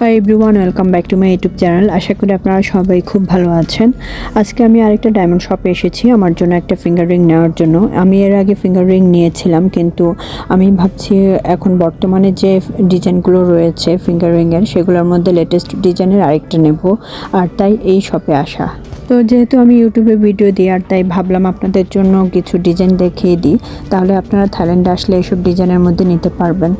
Hi everyone welcome back to my YouTube channel আশা করি আপনারা সবাই খুব ভালো আছেন। আজকে আমি আরেকটা ডায়মন্ড শপে এসেছি, আমার জন্য একটা ফিঙ্গার রিং নেওয়ার জন্য। আমি এর আগে ফিঙ্গার রিং নিয়েছিলাম, কিন্তু আমি ভাবছি এখন বর্তমানে যে ডিজাইনগুলো রয়েছে ফিঙ্গার রিংয়ের সেগুলোর মধ্যে লেটেস্ট ডিজাইনের আরেকটা নেব, আর তাই এই শপে আসা। তো যেহেতু আমি ইউটিউবে ভিডিও দিই, আর তাই ভাবলাম আপনাদের জন্য কিছু ডিজাইন দেখিয়ে দিই, তাহলে আপনারা থাইল্যান্ডে আসলে এইসব ডিজাইনের মধ্যে নিতে পারবেন।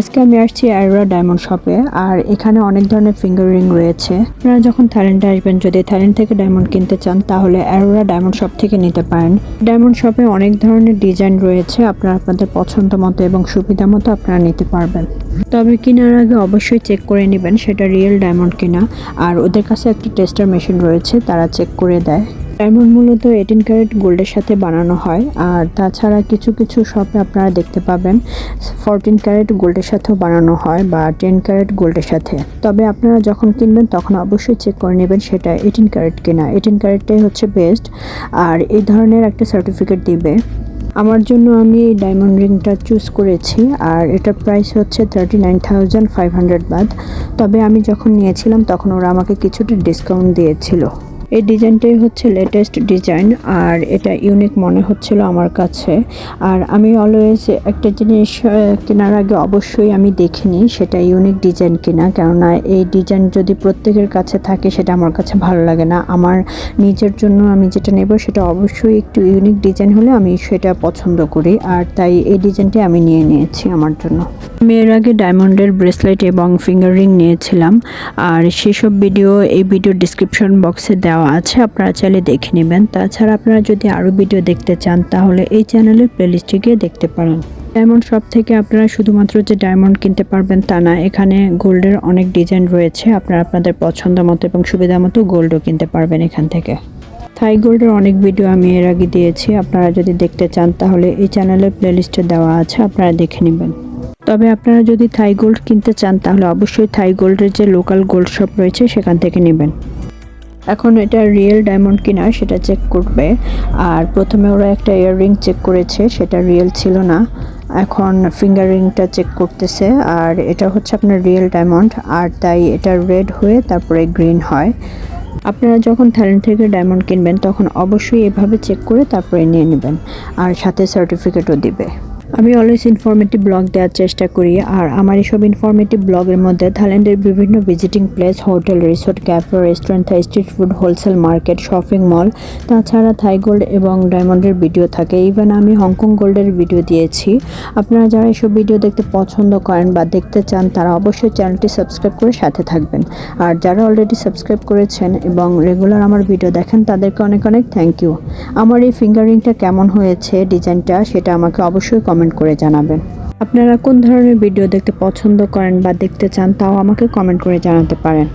আজকে আমি আসছি অ্যারোরা ডায়মন্ড শপে আর এখানে অনেক ধরনের ফিঙ্গার রিং রয়েছে। আপনারা যখন থাইল্যান্ডে আসবেন, যদি থাইল্যান্ড থেকে ডায়মন্ড কিনতে চান, তাহলে অ্যারোরা ডায়মন্ড শপ থেকে নিতে পারেন। ডায়মন্ড শপে অনেক ধরনের ডিজাইন রয়েছে, আপনারা আপনাদের পছন্দ মতো এবং সুবিধা মতো আপনারা নিতে পারবেন। তবে কেনার আগে অবশ্যই চেক করে নেবেন, সেটা রিয়েল ডায়মন্ড কিনা। আর ওদের কাছে একটা টেস্টার মেশিন রয়েছে, তারা চেক করে দেয়। ডায়মন্ড মূলত এইটিন ক্যারেট গোল্ডের সাথে বানানো হয়, আর তাছাড়া কিছু কিছু শপে আপনারা দেখতে পাবেন ফোরটিন ক্যারেট গোল্ডের সাথেও বানানো হয় বা টেন ক্যারেট গোল্ডের সাথে। তবে আপনারা যখন কিনবেন তখন অবশ্যই চেক করে নেবেন সেটা এইটিন ক্যারেট কিনা। এইটিন ক্যারেটটাই হচ্ছে বেস্ট, আর এই ধরনের একটা সার্টিফিকেট দিবে। আমার জন্য আমি এই ডায়মন্ড রিংটা চুজ করেছি, আর এটার প্রাইস হচ্ছে thirty nine thousand five hundred বাদ। তবে আমি যখন নিয়েছিলাম তখন ওরা আমাকে কিছুটা ডিসকাউন্ট দিয়েছিল। এই ডিজাইনটাই হচ্ছে লেটেস্ট ডিজাইন আর এটা ইউনিক মনে হচ্ছিল আমার কাছে। আর আমি অলওয়েজ একটা জিনিস কেনার আগে অবশ্যই আমি দেখে নিই সেটা ইউনিক ডিজাইন কিনা, কেননা এই ডিজাইন যদি প্রত্যেকের কাছে থাকে সেটা আমার কাছে ভালো লাগে না। আমার নিজের জন্য আমি যেটা নেব সেটা অবশ্যই একটু ইউনিক ডিজাইন হলে আমি সেটা পছন্দ করি, আর তাই এই ডিজাইনটি আমি নিয়ে নিয়েছি আমার জন্য। আমি এর আগে ডায়মন্ডের ব্রেসলেট এবং ফিঙ্গার রিং নিয়েছিলাম, আর সেসব ভিডিও এই ভিডিও ডিসক্রিপশন বক্সে দেওয়া আছে, আপনারা চাইলে দেখে নেবেন। তাছাড়া আপনারা যদি আরও ভিডিও দেখতে চান, তাহলে এই চ্যানেলের প্লেলিস্টে গিয়ে দেখতে পারেন। ডায়মন্ড শপ থেকে আপনারা শুধুমাত্র যে ডায়মন্ড কিনতে পারবেন তা না, এখানে গোল্ডের অনেক ডিজাইন রয়েছে। আপনারা আপনাদের পছন্দ মতো এবং সুবিধা মতো গোল্ডও কিনতে পারবেন এখান থেকে। থাই গোল্ডের অনেক ভিডিও আমি এর আগে দিয়েছি। আপনারা যদি দেখতে চান, তাহলে এই চ্যানেলের প্লেলিস্টে দেওয়া আছে, আপনারা দেখে নেবেন। তবে আপনারা যদি থাই গোল্ড কিনতে চান, তাহলে অবশ্যই থাই গোল্ডের যে লোকাল গোল্ড শপ রয়েছে, সেখান থেকে নেবেন। এখন এটা রিয়েল ডায়মন্ড কিনা সেটা চেক করবে। আর প্রথমে ওরা একটা ইয়াররিং চেক করেছে, সেটা রিয়েল ছিল না। এখন ফিঙ্গার রিংটা চেক করতেছে, আর এটা হচ্ছে আপনার রিয়েল ডায়মন্ড আর তাই এটা রেড হয়ে তারপরে গ্রিন হয়। আপনারা যখন থাইল্যান্ড থেকে ডায়মন্ড কিনবেন, তখন অবশ্যই এভাবে চেক করে তারপরে নিয়ে নেবেন, আর সাথে সার্টিফিকেটও দিবে। আমি অলওয়েজ ইনফরমেটিভ ব্লগ দেওয়ার চেষ্টা করি, আর আমার এইসব ইনফরমেটিভ ব্লগের মধ্যে থাইল্যান্ডের বিভিন্ন visiting place hotel resort cafe restaurant Thai street food wholesale market shopping mall তাছাড়া থাই গোল্ড এবং ডায়মন্ডের ভিডিও থাকে। ইভেন আমি হংকং গোল্ডের ভিডিও দিয়েছি। আপনারা যারা এসব ভিডিও দেখতে পছন্দ করেন বা দেখতে চান, তারা অবশ্যই চ্যানেলটি সাবস্ক্রাইব করে সাথে থাকবেন। আর যারা অলরেডি সাবস্ক্রাইব করেছেন এবং রেগুলার আমার ভিডিও দেখেন, তাদেরকে অনেক অনেক থ্যাংক ইউ আমার এই ফিঙ্গারিংটা কেমন হয়েছে ডিজাইনটা সেটা আমাকে অবশ্যই কমেন্ট করে জানাবেন। আপনারা কোন ধরনের ভিডিও দেখতে পছন্দ করেন বা দেখতে চান তাও আমাকে কমেন্ট করে জানাতে পারেন।